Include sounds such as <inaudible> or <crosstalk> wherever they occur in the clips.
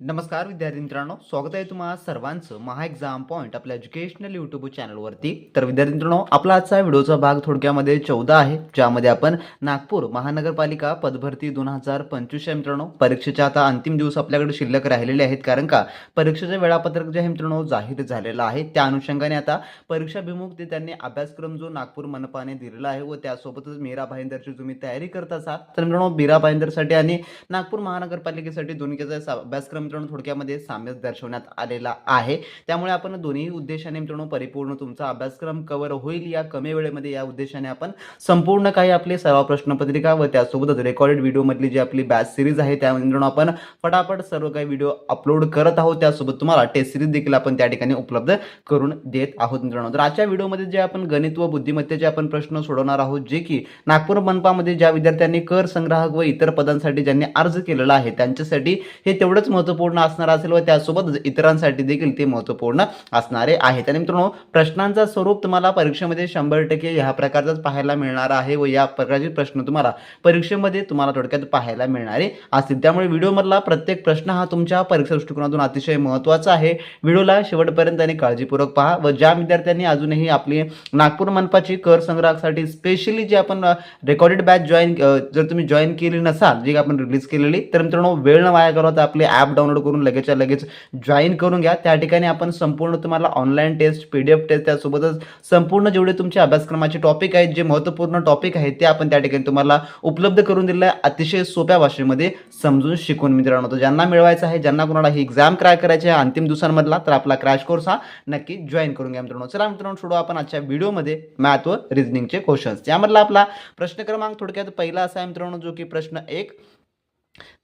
नमस्कार विद्यार्थी मित्रांनो स्वागत आहे तुम्हाला सर्वांचं महा एक्झाम पॉईंट आपल्या एज्युकेशनल यूट्यूब चॅनलवरती तर विद्यार्थी मित्रांनो आपला आजचा व्हिडिओचा भाग थोडक्यामध्ये चौदा आहे ज्यामध्ये आपण नागपूर महानगरपालिका पदभरती दोन हजार पंचवीस या मित्रांनो. परीक्षेच्या आता अंतिम दिवस आपल्याकडे शिल्लक राहिलेले आहेत कारण का परीक्षेचं वेळापत्रक जे आहे मित्रांनो जाहीर झालेलं आहे. त्या अनुषंगाने आता परीक्षाभिमुख ते त्यांनी अभ्यासक्रम जो नागपूर मनपाने दिलेला आहे व त्यासोबतच मीरा भाईंदरची तुम्ही तयारी करत असाल. तर मित्रांनो मीरा भाईंदरसाठी आणि नागपूर महानगरपालिकेसाठी दोन्हीचा अभ्यासक्रम मित्रांनो थोडक्यामध्ये साम्य दर्शवण्यात आलेला आहे. त्यामुळे आपण दोन्ही उद्देशाने मित्रांनो परिपूर्ण तुमचा अभ्यासक्रम कव्हर होईल. या कमी वेळेमध्ये या उद्देशाने आपण संपूर्ण काही आपले सर्व प्रश्नपत्रिका व त्यासोबतच रेकॉर्डेड व्हिडिओमधली जी आपली बॅच सिरीज आहे त्या मित्रांनो आपण फटाफट सर्व काही व्हिडिओ अपलोड करत आहोत. त्यासोबत तुम्हाला टेस्ट सिरीज देखील आपण त्या ठिकाणी उपलब्ध करून देत आहोत मित्रांनो. तर आजच्या व्हिडिओमध्ये जे आपण गणित व बुद्धिमत्तेचे आपण प्रश्न सोडवणार आहोत जे की नागपूर मनपामध्ये ज्या विद्यार्थ्यांनी कर संग्राहक व इतर पदांसाठी ज्यांनी अर्ज केलेला आहे त्यांच्यासाठी हे तेवढंच महत्त्वपूर्ण असणार असेल व त्यासोबतच इतरांसाठी देखील ते महत्त्वपूर्ण असणारे आहेत. आणि मित्रांनो प्रश्नांचा स्वरूप तुम्हाला परीक्षेमध्ये शंभर टक्के ह्या प्रकारचाच पाहायला मिळणार आहे व या प्रकारचे प्रश्न तुम्हाला परीक्षेमध्ये तुम्हाला थोडक्यात पाहायला मिळणारे असतील. त्यामुळे व्हिडिओमधला प्रत्येक प्रश्न हा तुमच्या परीक्षा दृष्टिकोनातून अतिशय महत्त्वाचा आहे. व्हिडिओला शेवटपर्यंत आणि काळजीपूर्वक पहा व ज्या विद्यार्थ्यांनी अजूनही आपली नागपूर मनपाची कर संग्रहासाठी स्पेशली जे आपण रेकॉर्डेड बॅच जॉईन जर तुम्ही जॉईन केली नसाल जी आपण रिलीज केलेली तर मित्रांनो वेळ न वाया करत आपले ॲप डाऊन डाउनलोड करून लगेचच्या लगेच जॉईन करून घ्या. त्या ठिकाणी आपण संपूर्ण तुम्हाला online test P D F test त्यासोबतच संपूर्ण जेवढे तुमचे अभ्यासक्रमाचे टॉपिक आहेत जे महत्त्वपूर्ण टॉपिक आहेत ते आपण त्या ठिकाणी तुम्हाला उपलब्ध करून दिलेलं आहे. अतिशय सोप्या भाषेमध्ये समजून शिकून मित्रांनो तर ज्यांना मिळवायचं आहे ज्यांना कोणाला ही एक्झाम क्राय करायची आहे अंतिम दिवसांमधला तर आपला क्रॅश कोर्स हा नक्की जॉईन करून घ्या मित्रांनो. चला मित्रांनो सोडू आपण आजच्या व्हिडिओमध्ये मॅथ व रिजनिंगचे क्वेश्चन्स यामधला आपला प्रश्न क्रमांक थोडक्यात पहिला असा आहे मित्रांनो जो की प्रश्न एक.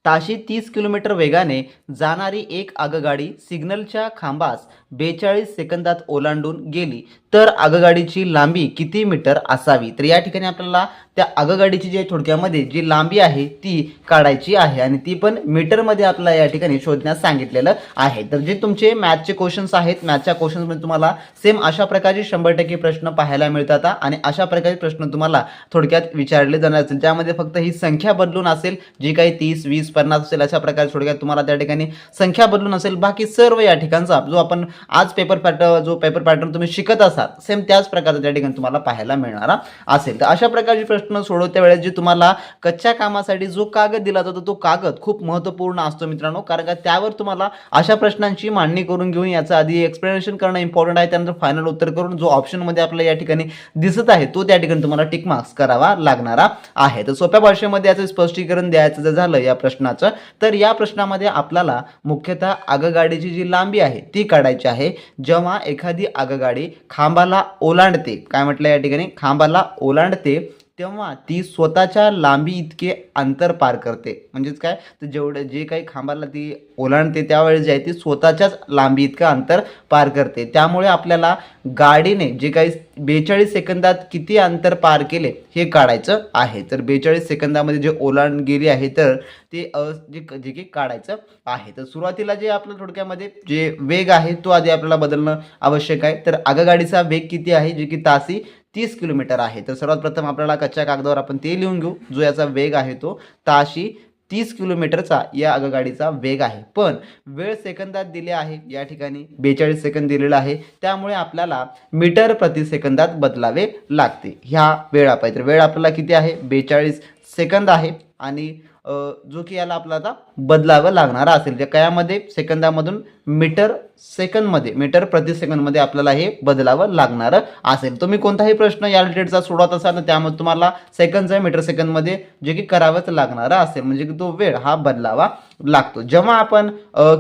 ताशी तीस किलोमीटर वेगाने जाणारी एक आगगाडी सिग्नलच्या खांबास बेचाळीस सेकंदात ओलांडून गेली. तर आगगाडीची लांबी किती मीटर असावी? तर या ठिकाणी आपल्याला त्या आगगाडीची जी थोडक्यामध्ये जी लांबी आहे ती काढायची आहे आणि ती पण मीटरमध्ये आपल्याला या ठिकाणी शोधण्यास सांगितलेलं आहे. तर जे तुमचे मॅथचे क्वेश्चन्स आहेत मॅथच्या क्वेश्चन्समध्ये तुम्हाला सेम अशा प्रकारचे शंभर टक्के प्रश्न पाहायला मिळतात आणि अशा प्रकारचे प्रश्न तुम्हाला थोडक्यात विचारले जाणार असेल. त्यामध्ये फक्त ही संख्या बदलून असेल जी काही तीस वीस पन्नास असेल अशा प्रकारे सोडक्यात तुम्हाला त्या ठिकाणी संख्या बदलून असेल. बाकी सर्व या ठिकाणचा जो आपण आज पेपर पॅटर्न जो पेपर पॅटर्न तुम्ही शिकत असाल सेम त्याच प्रकारचा त्या ठिकाणी तुम्हाला पाहायला मिळणारा असेल. तर अशा प्रकारचे प्रश्न सोडवत्या वेळेस जे तुम्हाला कच्च्या कामासाठी जो कागद दिला जातो तो कागद खूप महत्त्वपूर्ण असतो मित्रांनो. कारण का त्यावर तुम्हाला अशा प्रश्नांची मांडणी करून घेऊन याचं आधी एक्सप्लेनेशन करणं इम्पॉर्टंट आहे. त्यानंतर फायनल उत्तर करून जो ऑप्शनमध्ये आपल्याला या ठिकाणी दिसत आहे तो त्या ठिकाणी तुम्हाला टिक मार्क्स करावा लागणारा आहे. तर सोप्या भाषेमध्ये याचं स्पष्टीकरण द्यायचं जर झालं या प्रश्न प्रश्नाचं तर या प्रश्नामध्ये आपल्याला मुख्यतः आगगाडीची जी लांबी आहे ती काढायची आहे. जेव्हा एखादी आगगाडी खांबाला ओलांडते काय म्हटलं या ठिकाणी? खांबाला ओलांडते तेव्हा ती स्वतःच्या लांबी इतके अंतर पार करते. म्हणजेच काय? तर जेवढं जे काही खांबाला ती ओलांडते त्यावेळेस जे आहे ती स्वतःच्याच लांबी इतकं अंतर पार करते. त्यामुळे आपल्याला गाडीने जे काही बेचाळीस सेकंदात किती अंतर पार केले हे काढायचं आहे. तर बेचाळीस सेकंदामध्ये जे ओलांड गेली आहे तर ते अ जे जे की काढायचं आहे. तर सुरुवातीला जे आपलं थोडक्यामध्ये जे वेग आहे तो आधी आपल्याला बदलणं आवश्यक आहे. तर आगगाडीचा वेग किती आहे? जे की तासी तीस किलोमीटर आहे. तर सर्वात प्रथम आपल्याला कच्च्या कागदावर आपण ते लिहून घेऊ जो याचा वेग आहे तो. ताशी तीस किलोमीटरचा या आगगाडीचा वेग आहे. पण वेळ सेकंदात दिले आहे या ठिकाणी बेचाळीस सेकंद दिलेला आहे. त्यामुळे आपल्याला मीटर प्रति सेकंदात बदलावे लागते. ह्या वेळा तर वेळ आपल्याला किती आहे? बेचाळीस सेकंद आहे. आणि जो की याला आपला आता बदलावं लागणार असेल. जे कयामध्ये सेकंदामधून मीटर सेकंदमध्ये मीटर प्रति सेकंदमध्ये आपल्याला हे बदलावं लागणारं असेल. तुम्ही कोणताही प्रश्न या रिलेटेडचा सोडवत असाल तर त्यामध्ये तुम्हाला सेकंदचा मीटर सेकंदमध्ये जे की करावंच लागणारं असेल. म्हणजे की तो वेळ हा बदलावा लागतो. जेव्हा आपण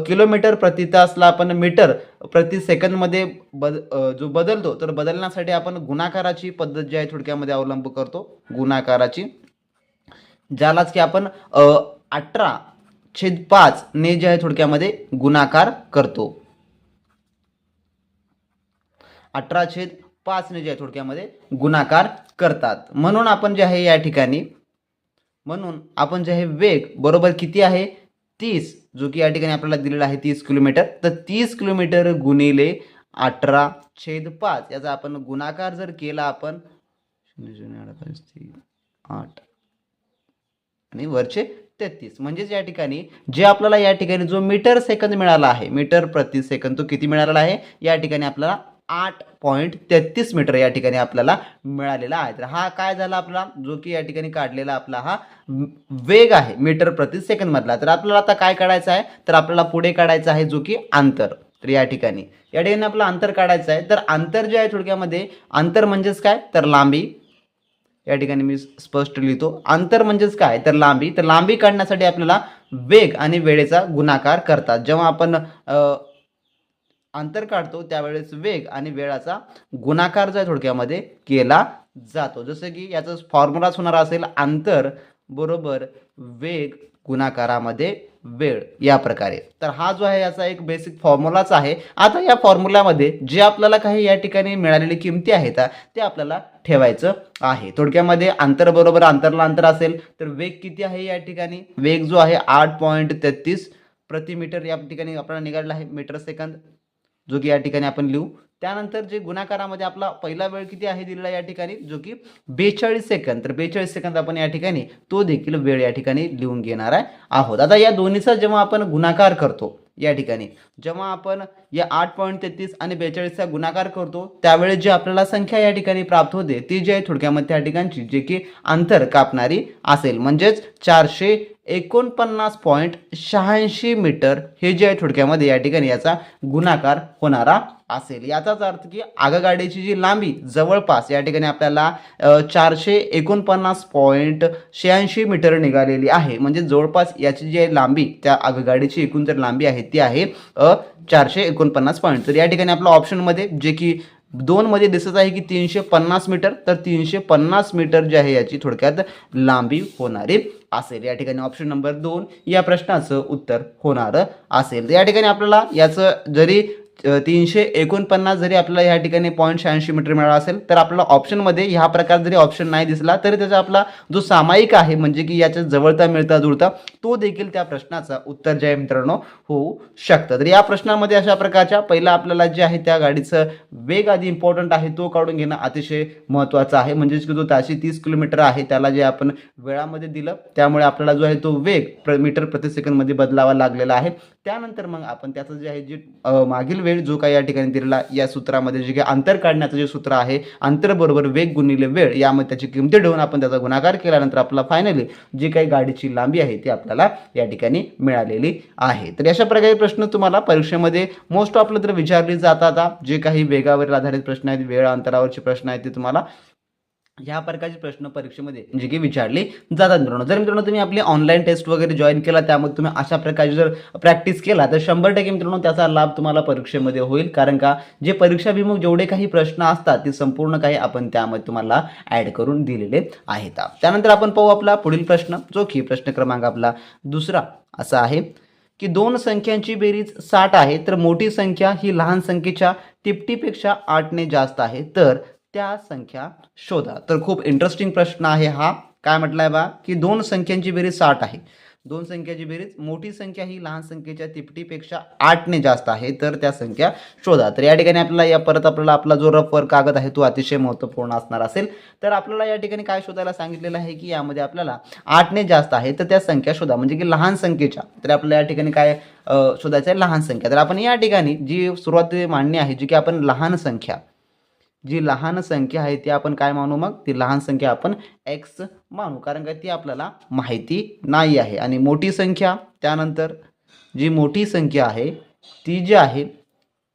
किलोमीटर प्रति तासला आपण मीटर प्रति सेकंदमध्ये बद जो बदलतो तर बदलण्यासाठी आपण गुणाकाराची पद्धत जी आहे थोडक्यामध्ये अवलंब करतो. गुणाकाराची ज्यालाच की आपण अठरा छेद पाच ने जे आहे थोडक्यामध्ये गुणाकार करतो. अठरा छेद पाच ने जे आहे थोडक्यामध्ये गुणाकार करतात. म्हणून आपण जे आहे या ठिकाणी म्हणून आपण जे आहे वेग बरोबर किती आहे? तीस जो की या ठिकाणी आपल्याला दिलेला आहे तीस किलोमीटर. तर तीस किलोमीटर गुणिले अठरा छेद पाच याचा आपण गुणाकार जर केला आपण शून्य शून्य आठ आणि वरचे तेहतीस. म्हणजेच या ठिकाणी जे आपल्याला या ठिकाणी जो मीटर सेकंद मिळाला आहे मीटर प्रति सेकंद तो किती मिळालेला आहे? या ठिकाणी आपल्याला आठ पॉईंट तेहतीस मीटर या ठिकाणी आपल्याला मिळालेला आहे. तर हा काय झाला आपला? जो की या ठिकाणी काढलेला आपला हा वेग आहे मीटर प्रति सेकंदमधला तर आपल्याला आता काय काढायचं आहे? तर आपल्याला पुढे काढायचं आहे जो की अंतर. तर या ठिकाणी. या ठिकाणी आपलं अंतर काढायचं आहे. तर अंतर जे आहे थोडक्यामध्ये अंतर म्हणजेच काय? तर लांबी. या ठिकाणी मी स्पष्ट लिहितो. अंतर म्हणजेच काय? तर लांबी. तर लांबी काढण्यासाठी आपल्याला वेग आणि वेळेचा गुणाकार करतात. जेव्हा आपण अंतर काढतो त्यावेळेस वेग आणि वेळाचा गुणाकार जो आहे थोडक्यामध्ये केला जातो. जसं की याचा फॉर्म्युलाच होणार असेल अंतर बरोबर वेग गुणाकारामध्ये वेळ. या प्रकारे. तर हा जो आहे याचा एक बेसिक फॉर्म्युलाच आहे. आता या फॉर्म्युल्यामध्ये जे आपल्याला काही या ठिकाणी मिळालेली किमती आहेत त्या ते आपल्याला ठेवायचं आहे. थोडक्यामध्ये अंतर बरोबर अंतरला अंतर असेल तर वेग किती आहे या ठिकाणी? वेग जो आहे आठ पॉईंट तेहतीस प्रति मीटर या ठिकाणी आपल्याला निघालेला आहे मीटर सेकंद जो की या ठिकाणी आपण लिहू. त्यानंतर जे गुणाकारामध्ये आपला पहिला वेळ किती आहे दिलेला या ठिकाणी? जो की बेचाळीस सेकंद. तर बेचाळीस सेकंद आपण या ठिकाणी तो देखील वेळ या ठिकाणी लिहून घेणार आहे आहोत. आता या दोन्हीचा जेव्हा आपण गुणाकार करतो या ठिकाणी. जेव्हा आपण या आठ पॉईंट तेहतीस आणि बेचाळीसचा गुणाकार करतो त्यावेळेस जी आपल्याला संख्या या ठिकाणी प्राप्त होते ती जी आहे थोडक्यामध्ये त्या ठिकाणची जे की अंतर कापणारी असेल. म्हणजेच चारशे एकोणपन्नास पॉईंट शहाऐंशी मीटर हे जे आहे थोडक्यामध्ये या ठिकाणी याचा गुणाकार होणारा असेल. याचाच अर्थ की आगगाडीची जी लांबी जवळपास या ठिकाणी आपल्याला चारशे एकोणपन्नास पॉईंट शहाऐंशी मीटर निघालेली आहे. म्हणजे जवळपास याची जी आहे लांबी त्या आगगाडीची एकूण तर लांबी आहे ती आहे चारशे एकोणपन्नास पॉईंट तर या ठिकाणी आपल्या ऑप्शनमध्ये जे की दोनमध्ये दिसत आहे की तीनशे पन्नास मीटर तर तीनशे पन्नास मीटर जे आहे याची थोडक्यात लांबी होणारी असेल. या ठिकाणी ऑप्शन नंबर दोन या प्रश्नाचं उत्तर होणार असेल. तर या ठिकाणी आपल्याला याचं जरी तीनशे एकोणपन्नास जरी आपल्याला या ठिकाणी पॉईंट शहाऐंशी मीटर मिळाला असेल तर आपल्याला ऑप्शनमध्ये ह्या प्रकार जरी ऑप्शन नाही दिसला तरी त्याचा आपला जो सामायिक आहे म्हणजे की याच्या जवळता मिळता जुळता तो देखील त्या प्रश्नाचा उत्तर जे आहे मित्रांनो होऊ शकतं. तर या प्रश्नामध्ये अशा प्रकारच्या पहिला आपल्याला जे आहे त्या गाडीचं वेग आधी इम्पॉर्टंट आहे तो काढून घेणं अतिशय महत्त्वाचं आहे. म्हणजेच की जो ताशी तीस किलोमीटर आहे त्याला जे आपण वेळामध्ये दिलं त्यामुळे आपल्याला जो आहे तो वेग प्र मीटर प्रतिसेकंदमध्ये बदलावा लागलेला आहे. त्यानंतर मग आपण त्याचं जे आहे जे मागील वेळ जो काही या ठिकाणी दिलेला या सूत्रामध्ये जे काही अंतर काढण्याचं जे सूत्र आहे अंतर बरोबर वेग गुणिले वेळ यामध्ये त्याची किमती ठेवून आपण त्याचा गुणाकार केल्यानंतर आपला फायनली जी काही गाडीची लांबी आहे ती आपल्याला या ठिकाणी मिळालेली आहे. तर अशा प्रकारे प्रश्न तुम्हाला परीक्षेमध्ये मोस्ट ऑफला तर विचारली जातात जे काही वेगावर आधारित प्रश्न आहेत वेळ अंतरावरचे प्रश्न आहेत ते तुम्हाला ह्या प्रकारचे प्रश्न परीक्षेमध्ये जे की विचारले जातात मित्रांनो. जर मित्रांनो तुम्ही आपली ऑनलाईन टेस्ट वगैरे जॉईन केला त्यामध्ये तुम्ही अशा प्रकारचे जर प्रॅक्टिस केला तर शंभर टक्के मित्रांनो त्याचा लाभ तुम्हाला परीक्षेमध्ये होईल. कारण का जे परीक्षाभिमुख जेवढे काही प्रश्न असतात ते संपूर्ण काही आपण त्यामध्ये तुम्हाला ॲड करून दिलेले आहेत. त्यानंतर आपण पाहू आपला पुढील प्रश्न जो की प्रश्न क्रमांक आपला दुसरा असा आहे की दोन संख्यांची बेरीज साठ आहे तर मोठी संख्या ही लहान संख्येच्या तिपटीपेक्षा आठने जास्त आहे. तर त्या संख्या शोधा. तर खूप इंटरेस्टिंग प्रश्न आहे हा. काय म्हटलाय बा? की दोन संख्यांची बेरीज साठ आहे. दोन संख्याची बेरीज मोठी संख्या ही लहान संख्येच्या तिपटीपेक्षा आठने जास्त आहे तर त्या संख्या शोधा. तर या ठिकाणी आपल्याला या परत आपल्याला आपला जो रफवर कागद आहे तो अतिशय महत्त्वपूर्ण असणार असेल. तर आपल्याला या ठिकाणी काय शोधायला सांगितलेलं आहे की यामध्ये आपल्याला आठने जास्त आहे तर त्या संख्या शोधा. म्हणजे की लहान संख्येच्या. तर आपल्याला या ठिकाणी काय शोधायचं आहे लहान संख्या. तर आपण या ठिकाणी जी सुरुवाती मांडणी आहे जी की आपण लहान संख्या जी लहान संख्या आहे ती आपण काय मानू मग? ती लहान संख्या आपण एक्स मानू. कारण का ती आपल्याला माहिती नाही आहे. आणि मोठी संख्या त्यानंतर जी मोठी संख्या आहे ती जी आहे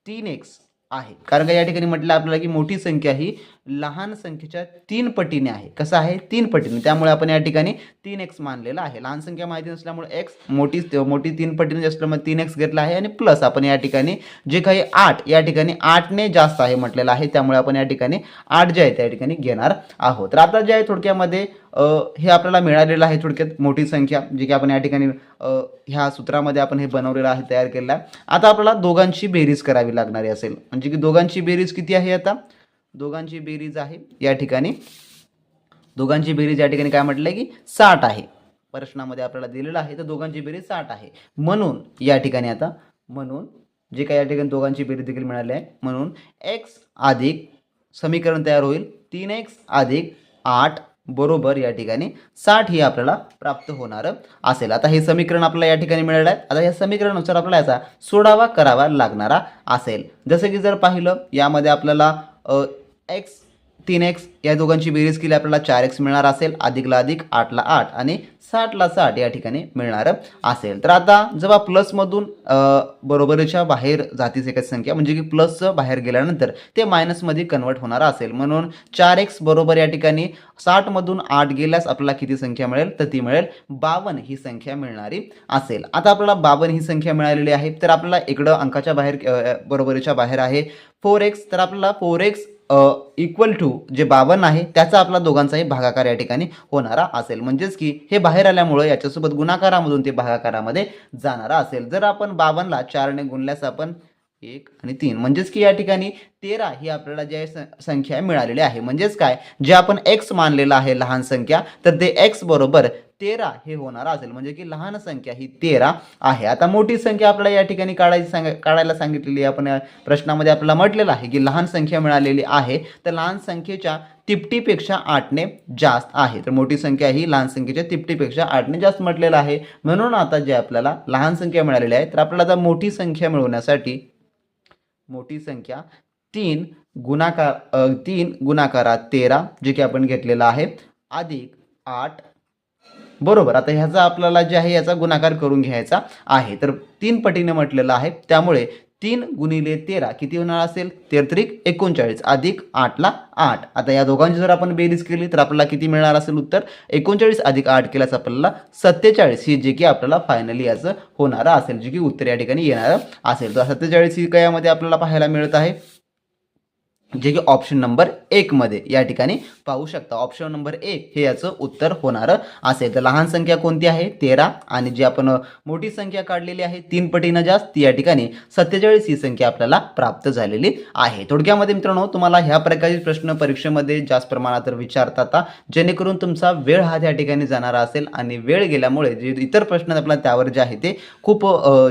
तीन एक्स आहे. कारण का या ठिकाणी म्हटलं आपल्याला की मोठी संख्या ही लहान संख्येच्या तीन पटीने आहे. कसं आहे? तीन पटीने. त्यामुळे आपण या ठिकाणी तीन एक्स मानलेला आहे. लहान संख्या माहिती नसल्यामुळे एक्स मोठी मोठी तीन पटीने असल्यामुळे तीन एक्स घेतला आहे. आणि प्लस आपण या ठिकाणी जे काही आठ या ठिकाणी आठने जास्त आहे म्हटलेलं आहे. त्यामुळे आपण या ठिकाणी आठ जे आहे त्या ठिकाणी घेणार आहोत. तर आता जे आहे थोडक्यामध्ये हे आपल्याला मिळालेलं आहे थोडक्यात मोठी संख्या जे की आपण या ठिकाणी ह्या सूत्रामध्ये आपण हे बनवलेलं आहे तयार केलेलं आहे. आता आपल्याला दोघांची बेरीज करावी लागणारी असेल. म्हणजे की दोघांची बेरीज किती आहे आता? दोघांची बेरीज आहे. या ठिकाणी दोघांची बेरीज या ठिकाणी काय म्हटलं की साठ आहे. प्रश्नामध्ये आपल्याला दिलेलं आहे तर दोघांची बेरीज साठ आहे. म्हणून या ठिकाणी आता म्हणून जे काही या ठिकाणी दोघांची बेरीज देखील मिळाली आहे म्हणून एक्स अधिक समीकरण तयार होईल. तीन एक्स अधिक आठ बरोबर या ठिकाणी साठ ही आपल्याला प्राप्त होणार असेल. आता हे समीकरण आपल्याला या ठिकाणी मिळालं आहे. आता या समीकरणानुसार आपल्याला याचा सोडावा करावा लागणारा असेल. जसं की जर पाहिलं यामध्ये आपल्याला एक्स तीन एक्स या दोघांची बेरीज केली आपल्याला चार एक्स मिळणार असेल अधिकला अधिक आठला आठ आणि साठला साठ या ठिकाणी मिळणार असेल. तर आता जेव्हा प्लसमधून बरोबरीच्या बाहेर जातीची एकाची संख्या म्हणजे की प्लसचं बाहेर गेल्यानंतर ते मायनसमध्ये कन्वर्ट होणार असेल. म्हणून चार एक्स बरोबर या ठिकाणी साठमधून आठ गेल्यास आपल्याला किती संख्या मिळेल? तर ती मिळेल बावन्न ही संख्या मिळणारी असेल. आता आपल्याला बावन्न ही संख्या मिळालेली आहे. तर आपल्याला इकडं अंकाच्या बाहेर बरोबरीच्या बाहेर आहे. फोर एक्स तर आपल्याला फोर एक्स इक्वल टू जे बावन्न आहे त्याचा आपला दोघांचाही भागाकार या ठिकाणी होणारा असेल. म्हणजेच की हे बाहेर आल्यामुळं याच्यासोबत गुणाकारामधून ते भागाकारामध्ये जाणारा असेल. जर आपण बावन्नला चारने गुणल्यास आपण एक आणि तीन. म्हणजेच की या ठिकाणी तेरा ही आपल्याला जे संख्या मिळालेली आहे. म्हणजेच काय? जे आपण एक्स मानलेलं आहे लहान संख्या तर ते एक्स बरोबर तेरा हे होणार असेल. म्हणजे की लहान संख्या ही तेरा आहे. आता मोठी संख्या आपल्याला या ठिकाणी काढायची सांग काढायला सांगितलेली आपण या प्रश्नामध्ये आपल्याला म्हटलेलं आहे की लहान संख्या मिळालेली आहे. तर लहान संख्येच्या तिपटीपेक्षा आठने जास्त आहे. तर मोठी संख्या ही लहान संख्येच्या तिपटीपेक्षा आठने जास्त म्हटलेलं आहे. म्हणून आता जे आपल्याला लहान संख्या मिळालेली आहे तर आपल्याला आता मोठी संख्या मिळवण्यासाठी मोठी संख्या तीन गुणाकार तीन गुणाकारात तेरा जे की आपण घेतलेलं आहे अधिक आठ बरोबर. आता ह्याचा आपल्याला जे आहे याचा गुणाकार करून घ्यायचा आहे. तर तीन पटीने म्हटलेलं आहे. त्यामुळे तीन गुणिले तेरा किती होणार असेल? तेरत्रिक एकोणचाळीस अधिक आठला आठ. आता या दोघांची जर आपण बेरीज केली तर आपल्याला किती मिळणार असेल उत्तर? एकोणचाळीस अधिक आठ केल्यास आपल्याला सत्तेचाळीस. ही जे की आपल्याला फायनली याचं होणारं असेल. जे की उत्तर या ठिकाणी येणारं असेल. तर सत्तेचाळीस ही कयामध्ये यामध्ये आपल्याला पाहायला मिळत आहे. जे की ऑप्शन नंबर एकमध्ये या ठिकाणी पाहू शकता. ऑप्शन नंबर एक हे याचं उत्तर होणारं असेल. तर लहान संख्या कोणती आहे? तेरा. आणि जी आपण मोठी संख्या काढलेली आहे तीन पटीनं जास्त ती या ठिकाणी सत्तेचाळीस ही संख्या आपल्याला प्राप्त झालेली आहे. थोडक्यामध्ये मित्रांनो तुम्हाला ह्या प्रकारचे प्रश्न परीक्षेमध्ये जास्त प्रमाणात विचारतात जेणेकरून तुमचा वेळ हा त्या ठिकाणी जाणारा असेल आणि वेळ गेल्यामुळे जे इतर प्रश्न आपल्याला त्यावर जे आहे ते खूप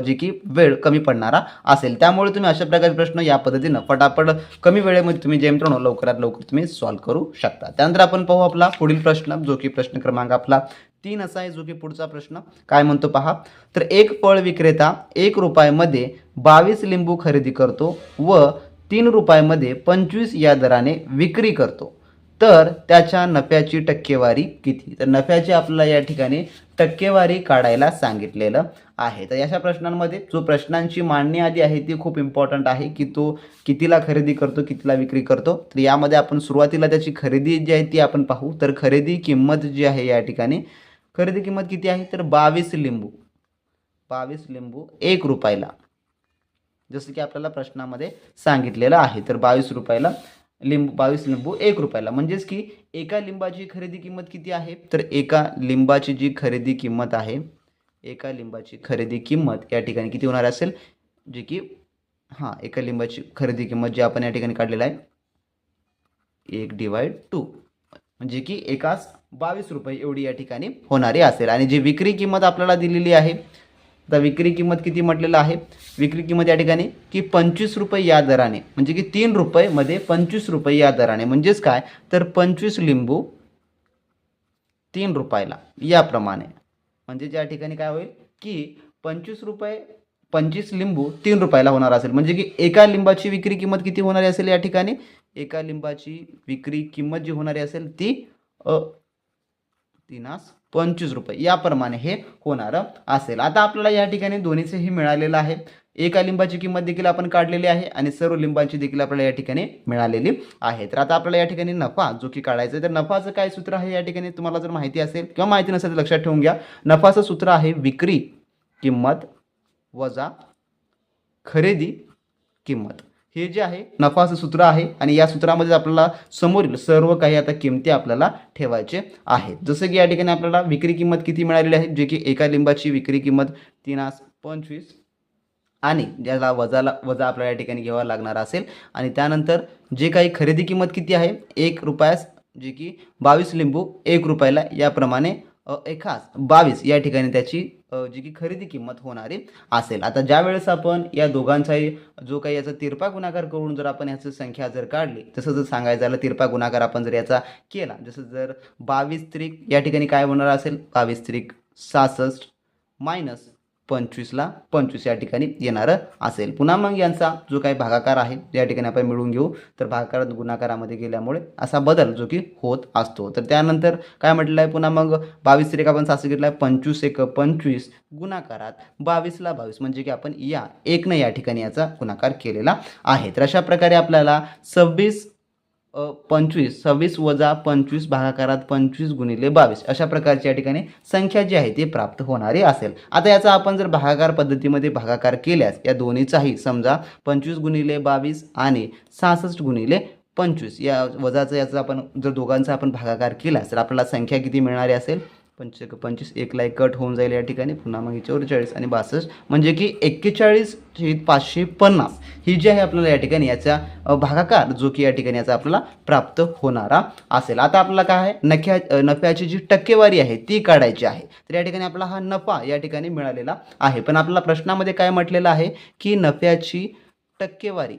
जे की वेळ कमी पडणारा असेल. त्यामुळे तुम्ही अशा प्रकारचे प्रश्न या पद्धतीनं फटाफट कमी वेळेमध्ये तुम्ही जे मित्रांनो लवकरात लवकर तुम्ही सॉल्व्ह करू शकता. त्यानंतर आपण पाहू आपला पुढील प्रश्न जो की प्रश्न क्रमांक आपला तीन असा आहे जो की पुढचा प्रश्न. काय म्हणतो पहा? तर एक फळ विक्रेता एक रुपयामध्ये बावीस लिंबू खरेदी करतो व तीन रुपयामध्ये पंचवीस या दराने विक्री करतो. तर त्याच्या नफ्याची टक्केवारी किती? तर नफ्याची आपल्याला या ठिकाणी टक्केवारी काढायला सांगितलेलं आहे. तर अशा प्रश्नांमध्ये जो प्रश्नांची मांडणी आधी आहे ती खूप इम्पॉर्टंट आहे की तो कितीला खरेदी करतो कितीला विक्री करतो. तर यामध्ये आपण सुरुवातीला त्याची खरेदी जी आहे ती आपण पाहू. तर खरेदी किंमत जी आहे या ठिकाणी खरेदी किंमत किती आहे? तर बावीस लिंबू. बावीस लिंबू एक रुपयाला. जसं की आपल्याला प्रश्नामध्ये सांगितलेलं आहे. तर बावीस रुपयाला लिंबू बावीस लिंबू एक रुपयाला. म्हणजेच की एका लिंबाची खरेदी किंमत किती आहे? तर एका लिंबाची जी खरेदी किंमत आहे एका लिंबाची खरेदी किंमत या ठिकाणी किती होणार असेल? जे की हां एका लिंबाची खरेदी किंमत जी आपण या ठिकाणी काढलेलं आहे एक डिवाइड टू म्हणजे की एकाच बावीस रुपये एवढी या ठिकाणी होणारी असेल. आणि जी विक्री किंमत आपल्याला दिलेली आहे आता विक्री किंमत किती म्हटलेलं आहे? विक्री किंमत या ठिकाणी की पंचवीस रुपये या दराने म्हणजे की तीन रुपयेमध्ये पंचवीस रुपये या दराने. म्हणजेच काय? तर पंचवीस लिंबू तीन रुपयाला याप्रमाणे. म्हणजे ज्या ठिकाणी काय होईल? की पंचवीस रुपये पंचवीस लिंबू तीन रुपयाला होणार असेल. म्हणजे की एका लिंबाची विक्री किंमत किती होणारी असेल या ठिकाणी? एका लिंबाची विक्री किंमत जी होणारी असेल ती तीनास पंचवीस रुपये. याप्रमाणे हे होणारं असेल. आता आपल्याला या ठिकाणी दोन्हीचेही मिळालेलं आहे. एका लिंबाची किंमत देखील आपण काढलेली आहे आणि सर्व लिंबाची देखील आपल्याला या ठिकाणी मिळालेली आहे. तर आता आपल्याला या ठिकाणी नफा जो की काढायचा आहे तर नफाचं काय सूत्र आहे या ठिकाणी तुम्हाला जर माहिती असेल किंवा माहिती नसेल तर लक्षात ठेवून घ्या. नफाचं सूत्र आहे विक्री किंमत वजा खरेदी किंमत. हे जे आहे नफाचं सूत्र आहे आणि या सूत्रामध्ये आपल्याला समोरील सर्व काही आता किमती आपल्याला ठेवायचे आहेत. जसं की या ठिकाणी आपल्याला विक्री किंमत किती मिळालेली आहे जे की एका लिंबाची विक्री किंमत तीनास पंचवीस आणि ज्याला वजाला वजा आपल्याला या ठिकाणी घ्यावा लागणार असेल. आणि त्यानंतर जे काही खरेदी किंमत किती आहे एक रुपयास जे की बावीस लिंबू एक रुपयाला याप्रमाणे अ, एकास बावीस या ठिकाणी त्याची जी की खरेदी किंमत होणारी असेल. आता ज्या वेळेस आपण या दोघांचाही जो काही याचा तिरपा गुणाकार करून जर आपण याची संख्या जर काढली तसं जर सांगायचं झालं तिरपा गुणाकार आपण जर याचा केला जसं जर बावीस त्रिक या ठिकाणी काय होणार असेल? बावीस त्रिक सहासष्ट मायनस पंचवीसला पंचवीस या ठिकाणी येणारं असेल. पुन्हा मग यांचा जो काही भागाकार आहे या ठिकाणी आपण मिळवून घेऊ. तर भागाकारात गुणाकारामध्ये गेल्यामुळे असा बदल जो की होत असतो. तर त्यानंतर काय म्हटलं आहे पुन्हा मग बावीस तरी आपण सासू घेतला आहे पंचवीस एक पंचवीस गुणाकारात बावीसला बावीस. म्हणजे की आपण या एकनं या ठिकाणी याचा गुणाकार केलेला आहे. तर अशा प्रकारे आपल्याला सव्वीस पंचवीस सव्वीस वजा पंचवीस भागाकारात पंचवीस गुणिले बावीस. अशा प्रकारची या ठिकाणी संख्या जी आहे ती प्राप्त होणारी असेल. आता याचा आपण जर भागाकार पद्धतीमध्ये भागाकार केल्यास या दोन्हीचाही समजा पंचवीस गुणिले बावीस आणि सहासष्ट गुणिले पंचवीस या वजाचं याचा आपण जर दोघांचा आपण भागाकार केलास तर आपल्याला संख्या किती मिळणारी असेल? पंच पंचवीस एकला एक कट होऊन जाईल या ठिकाणी. पुन्हा मग चौवेचाळीस आणि बासष्ट. म्हणजे की एक्केचाळीस छेद पाचशे पन्नास. ही जी आहे आपल्याला या ठिकाणी याचा भागाकार जो की या ठिकाणी याचा आपल्याला प्राप्त होणारा असेल. आता आपल्याला काय आहे? नख्या नफ्याची जी टक्केवारी आहे ती काढायची आहे. तर या ठिकाणी आपला हा नफा या ठिकाणी मिळालेला आहे. पण आपल्याला प्रश्नामध्ये काय म्हटलेलं आहे? की नफ्याची टक्केवारी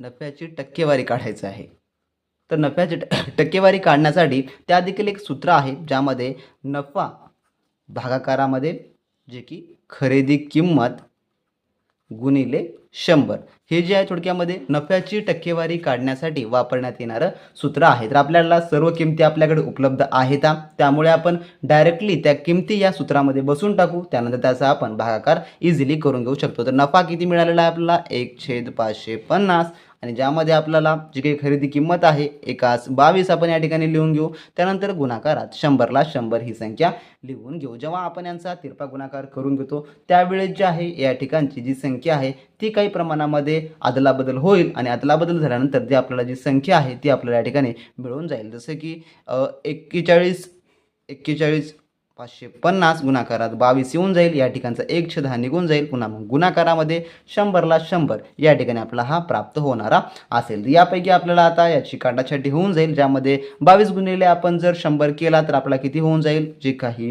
नफ्याची टक्केवारी काढायचं आहे. तर नफ्याची ट- <coughs> टक्केवारी काढण्यासाठी त्या देखील एक सूत्र आहे ज्यामध्ये नफा भागाकारामध्ये जे की खरेदी किंमत गुणिले शंभर. हे जे आहे थोडक्यामध्ये नफ्याची टक्केवारी काढण्यासाठी वापरण्यात येणारं सूत्र आहे. तर आपल्याला सर्व किमती आपल्याकडे उपलब्ध आहेत त्यामुळे आपण डायरेक्टली त्या किमती या सूत्रामध्ये बसून टाकू. त्यानंतर त्याचा आपण भागाकार इझिली करून घेऊ शकतो. तर नफा किती मिळालेला आहे आपल्याला? एक छेद पाचशे पन्नास. आणि ज्यामध्ये आपल्याला जी काही खरेदी किंमत आहे एकास बावीस आपण या ठिकाणी लिहून घेऊ. त्यानंतर गुणाकारात शंभरला शंभर ही संख्या लिहून घेऊ. जेव्हा आपण यांचा तिरपा गुणाकार करून घेतो त्यावेळेस जे आहे या ठिकाणची जी संख्या आहे ती काही प्रमाणामध्ये अदलाबदल होईल आणि अदलाबदल झाल्यानंतर जी आपल्याला जी संख्या आहे ती आपल्याला या ठिकाणी मिळून जाईल. जसं की एक्केचाळीस एक्केचाळीस पाचशे पन्नास गुणाकारात बावीस येऊन जाईल. या ठिकाणचा एक छेद हा निघून जाईल. पुन्हा मग गुणाकारामध्ये शंभरला शंभर. या ठिकाणी आपला हा प्राप्त होणारा असेल. तर यापैकी आपल्याला आता याची काटाछाटी होऊन जाईल. ज्यामध्ये बावीस गुणिले आपण जर शंभर केला तर आपला किती होऊन जाईल? जे काही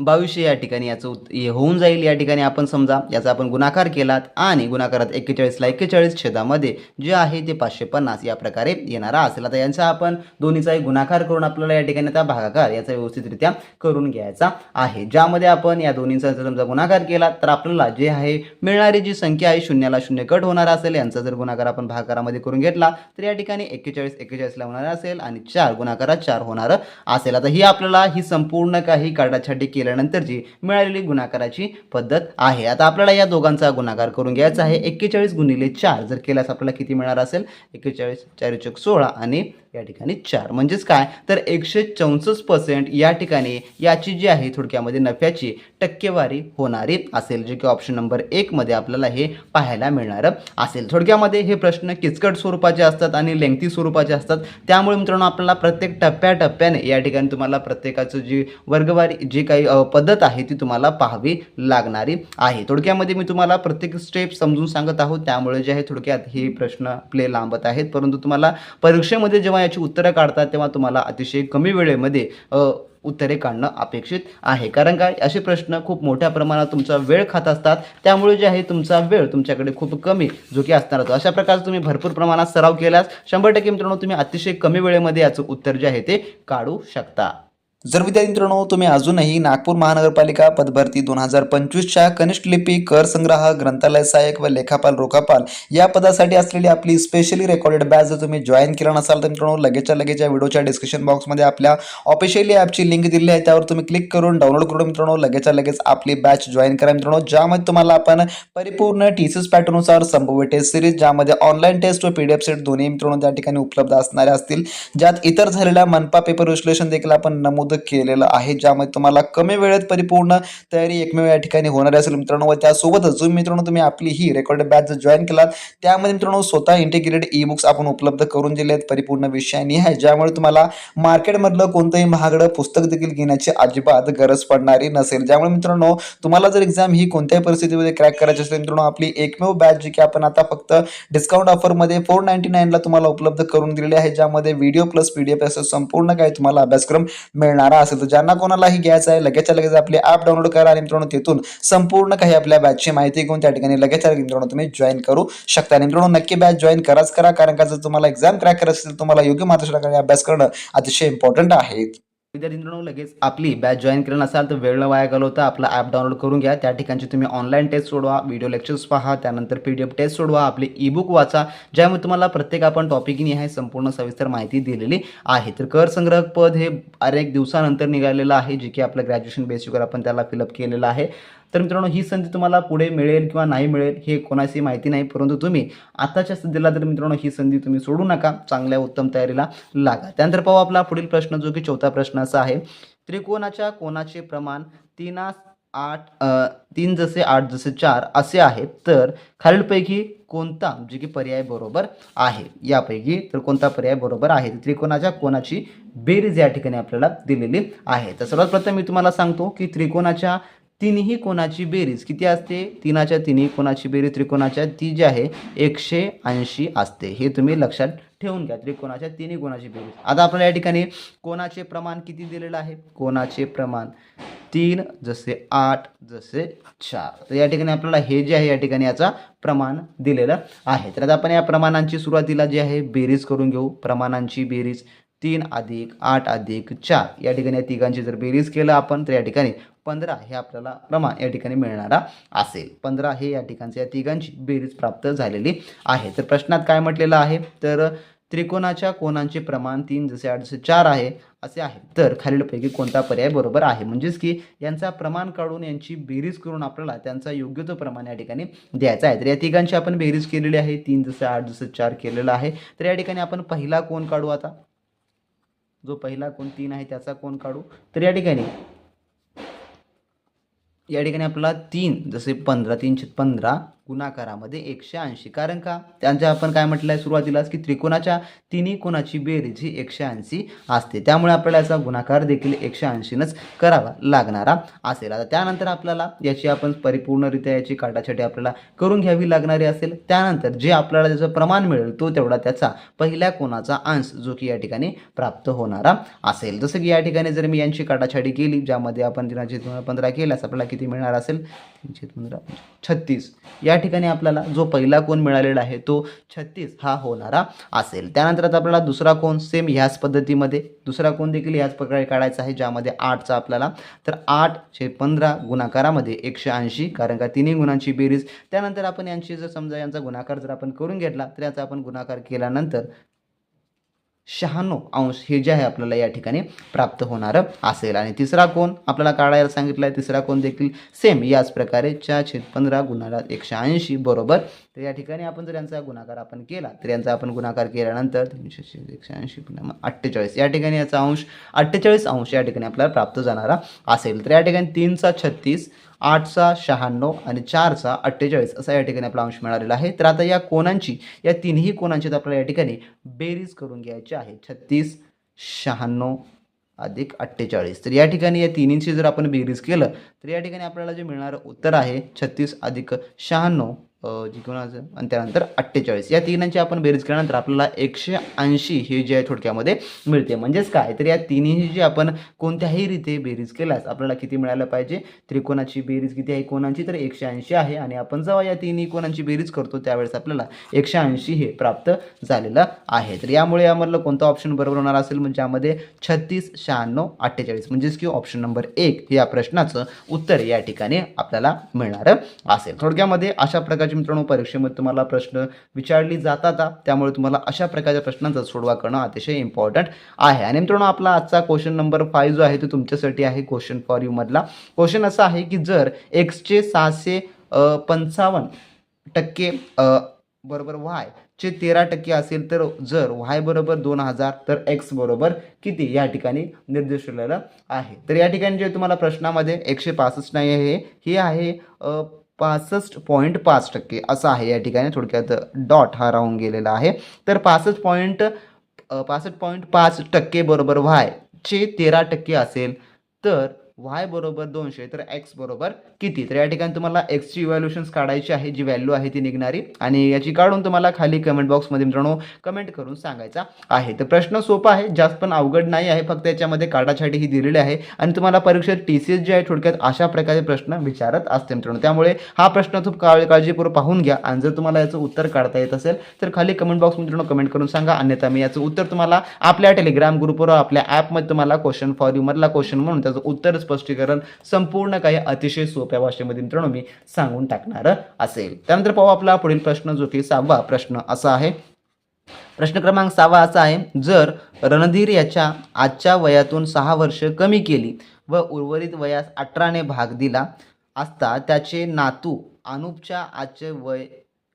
बावीसशे या ठिकाणी याचं उत् हे होऊन जाईल. या ठिकाणी आपण समजा याचा आपण गुणाकार केलात आणि गुणाकारात एक्केचाळीसला एक्केचाळीस छेदामध्ये जे आहे ते पाचशे पन्नास या प्रकारे येणारा असेल. आता यांचा आपण दोन्हीचाही गुणाकार करून आपल्याला या ठिकाणी आता भागाकार याचा व्यवस्थितरित्या करून घ्यायचा आहे. ज्यामध्ये आपण या दोन्हीचा जर समजा गुणाकार केला तर आपल्याला जे आहे मिळणारी जी संख्या आहे शून्याला शून्य कट होणार असेल. यांचा जर गुणाकार आपण भागाकारामध्ये करून घेतला तर या ठिकाणी एक्केचाळीस एक्केचाळीसला होणार असेल आणि चार गुणाकारात चार होणार असेल. आता ही आपल्याला ही संपूर्ण काही काटाछाटी केल्यानंतरची मिळालेली गुणाकाराची पद्धत आहे. आता आपल्याला या दोघांचा गुणाकार करून घ्यायचा आहे. एक्केचाळीस गुणिले चार जर केल्यास आपल्याला किती मिळणार असेल? एक्केचाळीस चार चौक सोळा आणि या ठिकाणी चार. म्हणजेच काय? तर एकशे चौसष्ट पर्सेंट या ठिकाणी याची जी आहे थोडक्यामध्ये नफ्याची टक्केवारी होणारी असेल जे की ऑप्शन नंबर एकमध्ये आपल्याला हे पाहायला मिळणार असेल. थोडक्यामध्ये हे प्रश्न किचकट स्वरूपाचे असतात आणि लेंथी स्वरूपाचे असतात. त्यामुळे मित्रांनो आपल्याला प्रत्येक टप्प्याटप्प्याने या ठिकाणी तुम्हाला प्रत्येकाचं जी वर्गवारी जी काही पद्धत आहे ती तुम्हाला पाहावी लागणारी आहे. थोडक्यामध्ये मी तुम्हाला प्रत्येक स्टेप समजून सांगत आहोत. त्यामुळे जे आहे थोडक्यात हे प्रश्न आपले लांबत आहेत. परंतु तुम्हाला परीक्षेमध्ये जेव्हा याची उत्तरं काढतात तेव्हा तुम्हाला अतिशय कमी वेळेमध्ये उत्तरे काढणं अपेक्षित आहे. कारण काय? असे प्रश्न खूप मोठ्या प्रमाणात तुमचा वेळ खात असतात. त्यामुळे जे आहे तुमचा वेळ तुमच्याकडे खूप कमी जो की असणार होतो. अशा प्रकारे तुम्ही भरपूर प्रमाणात सराव केल्यास शंभर टक्के मित्रांनो तुम्ही अतिशय कमी वेळेमध्ये याचं उत्तर जे आहे ते काढू शकता. जर विद्यार्थी मित्रांनो तुम्ही अजूनही नागपूर महानगरपालिका पदभरती दोन हजार पंचवीसच्या कनिष्ठ लिपी कर संग्रह ग्रंथालय सहाय्यक व लेखापाल रोखापाल या पदासाठी असलेली आपली स्पेशली रेकॉर्डेड बॅच जर तुम्ही जॉईन केला नसाल तर मित्रांनो लगेचच्या लगेच या व्हिडिओच्या डिस्क्रिप्शन बॉक्समध्ये आपल्या ऑफिशियली ॲपची लिंक दिली आहे. त्यावर तुम्ही क्लिक करून डाउनलोड करून मित्रांनो लगेचच्या लगेच आपली बॅच जॉईन करा मित्रांनो ज्यामध्ये तुम्हाला आपण परिपूर्ण टीसीस पॅटर्ननुसार संभव्य टेस्ट सिरीज ज्यामध्ये ऑनलाईन टेस्ट व पी डी एफ सेट दोन्ही मित्रांनो त्या ठिकाणी उपलब्ध असणाऱ्या असतील. ज्यात इतर झालेल्या मनपा पेपर विश्लेषण देखील आपण नमूद उपलब्ध केलेलं आहे. ज्यामध्ये तुम्हाला कमी वेळेत परिपूर्ण तयारी एकमेव या ठिकाणी होणार असेल मित्रांनो व त्यासोबतच जो मित्रांनो तुम्ही आपली ही रेकॉर्ड बॅच जॉईन केलात. त्यामध्ये मित्रांनो स्वतः इंटिग्रेटेड ई बुक्स आपण उपलब्ध करून दिले आहेत परिपूर्ण विषयानी आहे. ज्यामुळे तुम्हाला मार्केटमधलं कोणतंही महागडं पुस्तक देखील घेण्याची अजिबात गरज पडणारी नसेल. ज्यामुळे मित्रांनो तुम्हाला जर एक्झाम ही कोणत्याही परिस्थितीमध्ये क्रॅक करायची असेल मित्रांनो आपली एकमेव बॅच जी की आपण आता फक्त डिस्काउंट ऑफरमध्ये फोर नाईन्टी नाईनला तुम्हाला उपलब्ध करून दिलेली आहे. ज्यामध्ये video plus P D F असं संपूर्ण काही तुम्हाला अभ्यासक्रम मिळणार असेल तर ज्यांना कोणालाही घ्यायचं आहे लगेचच्या लगेच आपले ॲप डाउनलोड करा आणि मित्रांनो तिथून संपूर्ण काही आपल्या बॅचची माहिती घेऊन त्या ठिकाणी लगेचच्या लगेच मित्रांनो तुम्ही जॉईन करू शकता. आणि मित्रांनो नक्की बॅच जॉईन कराच करा कारण का जर तुम्हाला एक्झाम क्रॅक करायचं असेल तर तुम्हाला योग्य मार्गदर्शनाखाली अभ्यास करणं अतिशय इम्पॉर्टंट आहे. विद्यार्थ्यांनो लगेच आपली बॅच जॉईन केलं नसाल तर वेळ न वाया घालवता आपला ॲप डाउनलोड करून घ्या. त्या ठिकाणची तुम्ही ऑनलाईन टेस्ट सोडवा व्हिडिओ लेक्चर्स पहा त्यानंतर पी डी एफ टेस्ट सोडवा आपले ईबुक वाचा. ज्यामुळे तुम्हाला प्रत्येक आपण टॉपिकनी आहे संपूर्ण सविस्तर माहिती दिलेली आहे. तर कर संग्रहक पद हे अनेक दिवसानंतर निघालेलं आहे जे की आपलं ग्रॅज्युएशन बेसिकवर आपण त्याला फिलअप केलेलं आहे. तर मित्रांनो ही संधी तुम्हाला पुढे मिळेल किंवा नाही मिळेल हे कोणाची माहिती नाही परंतु तुम्ही आताच्या सध्याला तर मित्रांनो ही संधी तुम्ही सोडू नका चांगल्या उत्तम तयारीला लागा. त्यानंतर पाहू आपला पुढील प्रश्न जो की चौथा प्रश्न असा आहे. त्रिकोणाच्या कोणाचे प्रमाण तीनास आठ तीन जसे आठ जसे चार असे आहेत तर खालीलपैकी कोणता जे की पर्याय बरोबर आहे यापैकी तर कोणता पर्याय बरोबर आहे? त्रिकोणाच्या कोणाची बेरीज या ठिकाणी आपल्याला दिलेली आहे. तर सर्वात प्रथम मी तुम्हाला सांगतो की त्रिकोणाच्या तिन्ही कोणाची बेरीज किती असते? तिनाच्या तिन्ही कोणाची बेरीज? त्रिकोणाच्या ती जी आहे एकशे ऐंशी असते. हे तुम्ही लक्षात ठेवून घ्या. त्रिकोणाच्या तिन्ही कोणाची बेरीज. आता आपल्याला या ठिकाणी कोणाचे प्रमाण किती दिलेलं आहे? कोणाचे प्रमाण? तीन जसे आठ जसे चार. तर या ठिकाणी आपल्याला हे जे आहे या ठिकाणी याचा प्रमाण दिलेलं आहे. तर आता आपण या प्रमाणांची सुरुवातीला जी आहे बेरीज करून घेऊ. प्रमाणांची बेरीज. तीन अधिक आठ अधिक चार. या ठिकाणी या तिघांची जर बेरीज केलं आपण तर या ठिकाणी पंधरा हे आपल्याला प्रमाण या ठिकाणी मिळणारा असेल. पंधरा हे या ठिकाणचे या तिघांची बेरीज प्राप्त झालेली आहे. तर प्रश्नात काय म्हटलेलं आहे? तर त्रिकोणाच्या कोणांचे प्रमाण तीन जसे आठ जसे चार आहे असे आहे. तर खालीलपैकी कोणता पर्याय बरोबर आहे? म्हणजेच की यांचा प्रमाण काढून यांची बेरीज करून आपल्याला त्यांचा योग्य तो प्रमाण या ठिकाणी द्यायचा आहे. तर या तिघांची आपण बेरीज केलेली आहे. तीन जसं आठ जसं चार केलेलं आहे. तर या ठिकाणी आपण पहिला कोण काढू आता. जो पहिला कोण तीन आहे त्याचा कोण काढू? तर या ठिकाणी या ठिकाणी आपला तीन जसे पंधरा तीनशे पंधरा गुणाकारामध्ये एकशे ऐंशी. कारण का? त्यांच्या आपण काय म्हटलं आहे सुरुवातीलाच की त्रिकोणाच्या तिन्ही कोणाची बेरीज ही एकशे ऐंशी असते त्यामुळे आपल्याला याचा गुणाकार देखील एकशे ऐंशीनंच करावा लागणारा असेल. आता त्यानंतर आपल्याला याची आपण परिपूर्णरित्या याची काटाछाटी आपल्याला करून घ्यावी लागणारी असेल. त्यानंतर जे आपल्याला त्याचं प्रमाण मिळेल तो तेवढा त्याचा पहिल्या कोणाचा अंश जो की या ठिकाणी प्राप्त होणारा असेल. जसं की या ठिकाणी जर मी यांची काटाछाटी केली ज्यामध्ये आपण दिनाचे पंधरा केल्यास आपल्याला किती मिळणार असेल? तीनशे पंधरा छत्तीस. या ठिकाणी आपल्याला जो पहिला कोण मिळालेला आहे तो छत्तीस हा होणारा असेल. त्यानंतर आता आपल्याला दुसरा कोण सेम ह्याच पद्धतीमध्ये दुसरा कोण देखील ह्याच प्रकारे काढायचा आहे ज्यामध्ये आठचा आपल्याला तर आठशे पंधरा गुणाकारामध्ये एकशे ऐंशी कारण का तिन्ही गुणांची बेरीज. त्यानंतर आपण यांची जर समजा यांचा गुणाकार जर आपण करून घेतला तर याचा आपण गुणाकार केल्यानंतर शहाण्णव अंश हे जे आहे आपल्याला या ठिकाणी प्राप्त होणारं असेल. आणि तिसरा कोण आपल्याला काढायला सांगितलं आहे तिसरा कोण देखील सेम याच प्रकारे चार छेद पंधरा गुणाला एकशे ऐंशी बरोबर तर या ठिकाणी आपण जर यांचा गुणाकार आपण केला तर यांचा आपण गुणाकार केल्यानंतर तीनशे एकशे ऐंशी अठ्ठेचाळीस. या ठिकाणी याचा अंश अठ्ठेचाळीस अंश या ठिकाणी आपल्याला प्राप्त जाणारा असेल. तर या ठिकाणी तीनचा छत्तीस आठचा शहाण्णव आणि चारचा अठ्ठेचाळीस असा या ठिकाणी आपला अंश मिळालेला आहे. तर आता या कोणांची या तिन्ही कोणांची आपल्याला या ठिकाणी बेरीज करून घ्यायची आहे. छत्तीस शहाण्णव अधिक अठ्ठेचाळीस. तर या ठिकाणी या तिन्हींची जर आपण बेरीज केलं तर या ठिकाणी आपल्याला जे मिळणारं उत्तर आहे छत्तीस अधिक शहाण्णव अ, आणि त्यानंतर अठ्ठेचाळीस. या तिघांची आपण बेरीज केल्यानंतर आपल्याला एकशे ऐंशी हे जे आहे थोडक्यामध्ये मिळते. म्हणजेच काय? तर या तिन्ही जी आपण कोणत्याही रीते बेरीज केल्यास आपल्याला किती मिळायला पाहिजे? त्रिकोणाची बेरीज किती आहे? कोणाची? तर एकशे ऐंशी आहे. आणि आपण जेव्हा या तिन्ही कोणांची बेरीज करतो त्यावेळेस आपल्याला एकशे ऐंशी हे प्राप्त झालेलं आहे. तर यामुळे यामधलं कोणतं ऑप्शन बरोबर होणार असेल? म्हणजे यामध्ये छत्तीस शहाण्णव अठ्ठेचाळीस. म्हणजेच की ऑप्शन नंबर एक हे या प्रश्नाचं उत्तर या ठिकाणी आपल्याला मिळणार असेल. थोडक्यामध्ये अशा प्रकारचे मित्रांनो परीक्षेमध्ये तुम्हाला प्रश्न विचारली जातात त्यामुळे तुम्हाला अशा प्रकारच्या प्रश्नांचा सोडवा करणं अतिशय इम्पॉर्टंट आहे. आणि मित्रांनो आपला आजचा क्वेश्चन नंबर फाईव्ह जो आहे तो तुमच्यासाठी आहे क्वेश्चन फॉर यू मधला. क्वेश्चन असा आहे की जर एक्सचे सहाशे पंचावन्न टक्के बरोबर वाय चे तेरा टक्के असेल तर जर वाय बरोबर दोन हजार तर एक्स बरोबर किती? या ठिकाणी निर्देशलेलं आहे. तर या ठिकाणी जे तुम्हाला प्रश्नामध्ये एकशे पासष्ट नाही आहे हे आहे पासष्ट पॉईंट पाच टक्के असं आहे. या ठिकाणी थोडक्यात डॉट हा राहून गेलेला आहे. तर पासष्ट पॉईंट पासष्ट पॉईंट पाच टक्के बरोबर वाय चे तेरा टक्के असेल तर वाय बरोबर दोनशे तर एक्स बरोबर किती? तर या ठिकाणी तुम्हाला एक्सची इव्हॅल्युशन्स काढायची आहे जी व्हॅल्यू आहे ती निघणारी. आणि याची काढून तुम्हाला खाली कमेंट बॉक्समध्ये मित्रांनो कमेंट करून सांगायचा आहे. तर प्रश्न सोपा आहे जास्त पण अवघड नाही आहे फक्त याच्यामध्ये काढासाठी ही दिलेली आहे. आणि तुम्हाला परीक्षेत टी सी एस जे आहे थोडक्यात अशा प्रकारचे प्रश्न विचारत असते मित्रांनो. त्यामुळे हा प्रश्न खूप काळ काळजीपूर्वक पाहून घ्या. आणि जर तुम्हाला याचं उत्तर काढता येत असेल तर खाली कमेंट बॉक्स मित्रांनो कमेंट करून सांगा. अन्यथा मी याचं उत्तर तुम्हाला आपल्या टेलिग्राम ग्रुपवर आपल्या ॲपमध्ये तुम्हाला क्वेश्चन फॉर मधला क्वेश्चन म्हणून त्याचं उत्तरच स्पष्टीकरण संपूर्ण काही अतिशय सोप्या भाषेमध्ये मित्रांनो मी सांगून टाकणार असेल. त्यानंतर पाहू आपला पुढील प्रश्न जो की सहावा प्रश्न असा आहे. प्रश्न क्रमांक सहावा असा आहे जर रणधीर याच्या आजच्या वयातून सहा वर्ष कमी केली व उर्वरित वयास अठराने भाग दिला असता त्याचे नातू अनुपच्या आजचे वय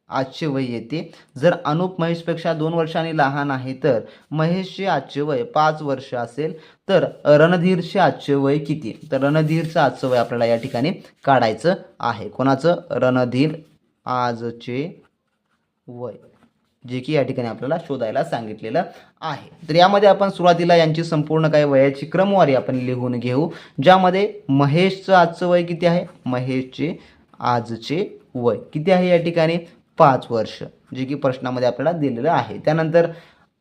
आजचे वय येते. जर अनुप महेशपेक्षा दोन वर्षांनी लहान आहे तर महेशचे आजचे वय पाच वर्ष असेल. तर रणधीरचे आजचे वय किती? तर रणधीरचं आजचं वय आपल्याला या ठिकाणी काढायचं आहे. कोणाचं? रणधीर आजचे वय जे की या ठिकाणी आपल्याला शोधायला सांगितलेलं आहे. तर यामध्ये आपण सुरुवातीला यांची संपूर्ण काही वयाची क्रमवारी आपण लिहून घेऊ ज्यामध्ये महेशचं आजचं वय किती आहे? महेशचे आजचे वय किती आहे या ठिकाणी? पाच वर्ष जे की प्रश्नामध्ये आपल्याला दिलेलं आहे. त्यानंतर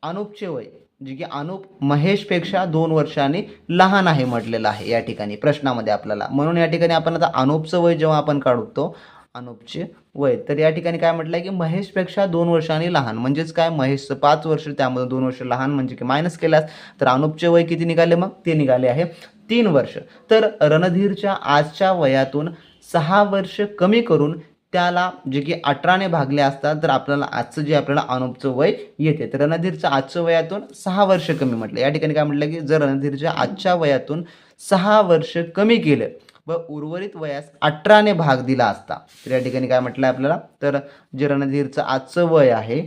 अनुपचे वय जे की अनुप महेशपेक्षा दोन वर्षांनी लहान आहे म्हटलेलं आहे या ठिकाणी प्रश्नामध्ये आपल्याला. म्हणून या ठिकाणी आपण आता अनुपचं वय जेव्हा आपण काढतो अनुपचे वय तर या ठिकाणी काय म्हटलं आहे की महेशपेक्षा दोन वर्षांनी लहान. म्हणजेच काय? महेशचं पाच वर्ष त्यामध्ये दोन वर्ष लहान म्हणजे की मायनस केल्यास तर अनुपचे वय किती निघाले मग? ते निघाले आहे तीन वर्ष. तर रणधीरच्या आजच्या वयातून सहा वर्ष कमी करून त्याला जे की अठराने भागले असतात तर आपल्याला आजचं जे आपल्याला अनुपचं वय येते. तर रणधीरचं आजचं वयातून सहा वर्ष कमी म्हटलं. या ठिकाणी काय म्हटलं की जर रणधीरच्या आजच्या वयातून सहा वर्ष कमी केलं व उर्वरित वयास अठराने भाग दिला असता तर या ठिकाणी काय म्हटलं आपल्याला? तर जे रणधीरचं आजचं वय आहे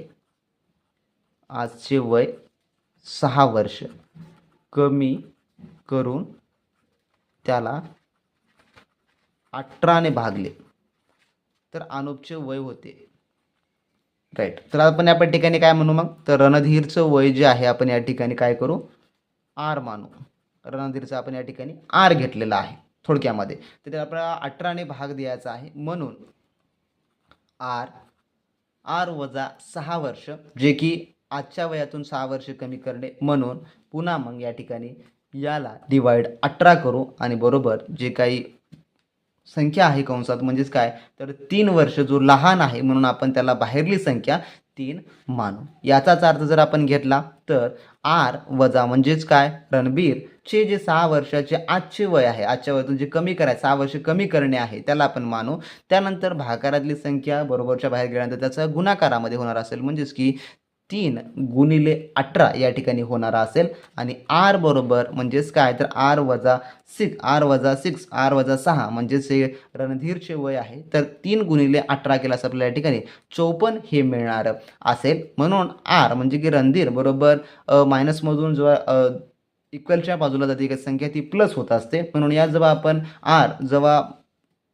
आजचे वय सहा वर्ष. कमी करून त्याला अठराने भागले. तर अनुपचे वय होते. राईट तर आपण या ठिकाणी काय म्हणू मग? तर रणधीरचं वय जे आहे आपण या ठिकाणी काय करू? आर मानू. रणधीरचं आपण या ठिकाणी आर घेतलेला आहे थोडक्यामध्ये. तर आपल्याला अठराने भाग द्यायचा आहे. म्हणून आर आर वजा सहा वर्ष जे की आजच्या वयातून सहा वर्ष कमी करणे. म्हणून पुन्हा मग या ठिकाणी याला डिवाइड अठरा करू आणि बरोबर जे काही संख्या आहे कंसात म्हणजेच काय? तर तीन वर्ष जो लहान आहे म्हणून आपण त्याला बाहेरली संख्या तीन मानू. याचाच अर्थ जर आपण घेतला तर आर वजा म्हणजेच काय? रणबीरचे जे सहा वर्षाचे आजचे वय आहे आजच्या वयातून जे कमी करायचं सहा वर्ष कमी करणे आहे त्याला आपण मानू. त्यानंतर भाकारातली संख्या बरोबरच्या बाहेर गेल्यानंतर त्याचा गुणाकारामध्ये होणार असेल म्हणजेच की तीन गुणिले अठरा या ठिकाणी होणारा असेल. आणि आर बरोबर म्हणजेच काय? तर आर वजा सिक्स आर वजा सिक्स आर वजा सहा म्हणजेच हे रणधीरचे वय आहे. तर तीन गुणिले अठरा केल्यास आपल्याला या ठिकाणी चौपन्न हे मिळणार असेल. म्हणून आर म्हणजे की रणधीर बरोबर मायनसमधून जेव्हा इक्वलच्या बाजूला जाते एक संख्या ती प्लस होत असते. म्हणून या जेव्हा आपण आर जेव्हा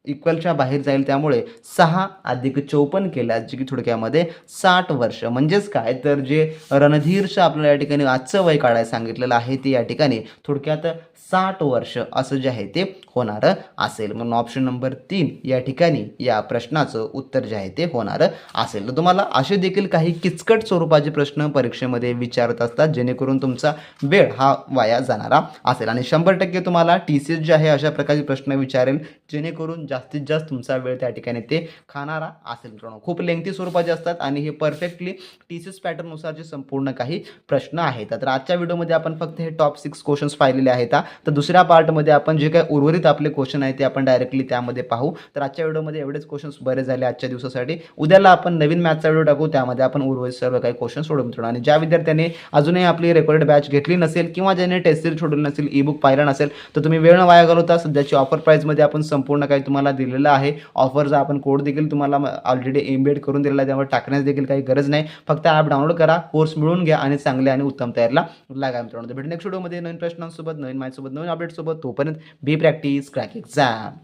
इक्वलच्या बाहेर जाईल. त्यामुळे सहा अधिक चौपन्न केल्यास जे की थोडक्यामध्ये साठ वर्ष. म्हणजेच काय? तर जे रणधीरचं आपल्याला या ठिकाणी आजचं वय काढायला सांगितलेलं आहे ते या ठिकाणी थोडक्यात साठ वर्ष असं जे आहे ते होणार असेल. म्हणून ऑप्शन नंबर तीन या ठिकाणी या प्रश्नाचं उत्तर जे आहे ते होणार असेल. तर तुम्हाला असे देखील काही किचकट स्वरूपाचे प्रश्न परीक्षेमध्ये विचारत असतात जेणेकरून तुमचा वेळ हा वाया जाणारा असेल. आणि शंभर टक्के तुम्हाला टी सी एस जे आहे अशा प्रकारचे प्रश्न विचारेल जेणेकरून जास्तीत जास्त तुमचा वेळ त्या ठिकाणी ते खाणारा असेल. मित्रांनो खूप लेंथी स्वरूपाचे असतात आणि हे परफेक्टली टी सी एस पॅटर्ननुसारचे संपूर्ण काही प्रश्न आहेत. तर आजच्या व्हिडिओमध्ये आपण फक्त हे टॉप सिक्स क्वेश्चन्स पाहिलेले आहेत. तर दुसऱ्या पार्टमध्ये आपण जे काही उर्वरित आपले क्वेश्चन आहे ते आपण डायरेक्टली त्यामध्ये पाहू. तर आजच्या व्हिडिओमध्ये एवढेच क्वेश्चन्स बरे झाले आजच्या दिवसासाठी. उद्याला आपण नवीन मॅथचा व्हिडिओ टाकू त्यामध्ये आपण उर्वरित सर्व काही क्वेश्चन सोडून ठेवू आणि ज्या विद्यार्थ्यांनी अजूनही आपली रेकॉर्डेड बॅच घेतली नसेल किंवा ज्यांनी टेस्ट सिरीज सोडवली नसेल ई बुक पाहिलं नसेल तर तुम्ही वेळ न वाया घालवता सध्याची ऑफर प्राईजमध्ये आपण संपूर्ण काही तुम्हाला दिलेलं आहे. ऑफरचा आपण कोड देखील तुम्हाला ऑलरेडी एम्बेड करून दिलेला आहे. त्यामुळे टाकण्यास देखील काही गरज नाही. फक्त ॲप डाउनलोड करा कोर्स मिळून घ्या आणि चांगले आणि उत्तम तयारीला लागा मित्रांनो. तर भेटू नेक्स्ट व्हिडिओमध्ये नवीन प्रश्नांसोबत नवीन माहितीसोबत नवीन अपडेटसोबत तोपर्यंत बी प्रॅक्टिस क्रॅक एक्झाम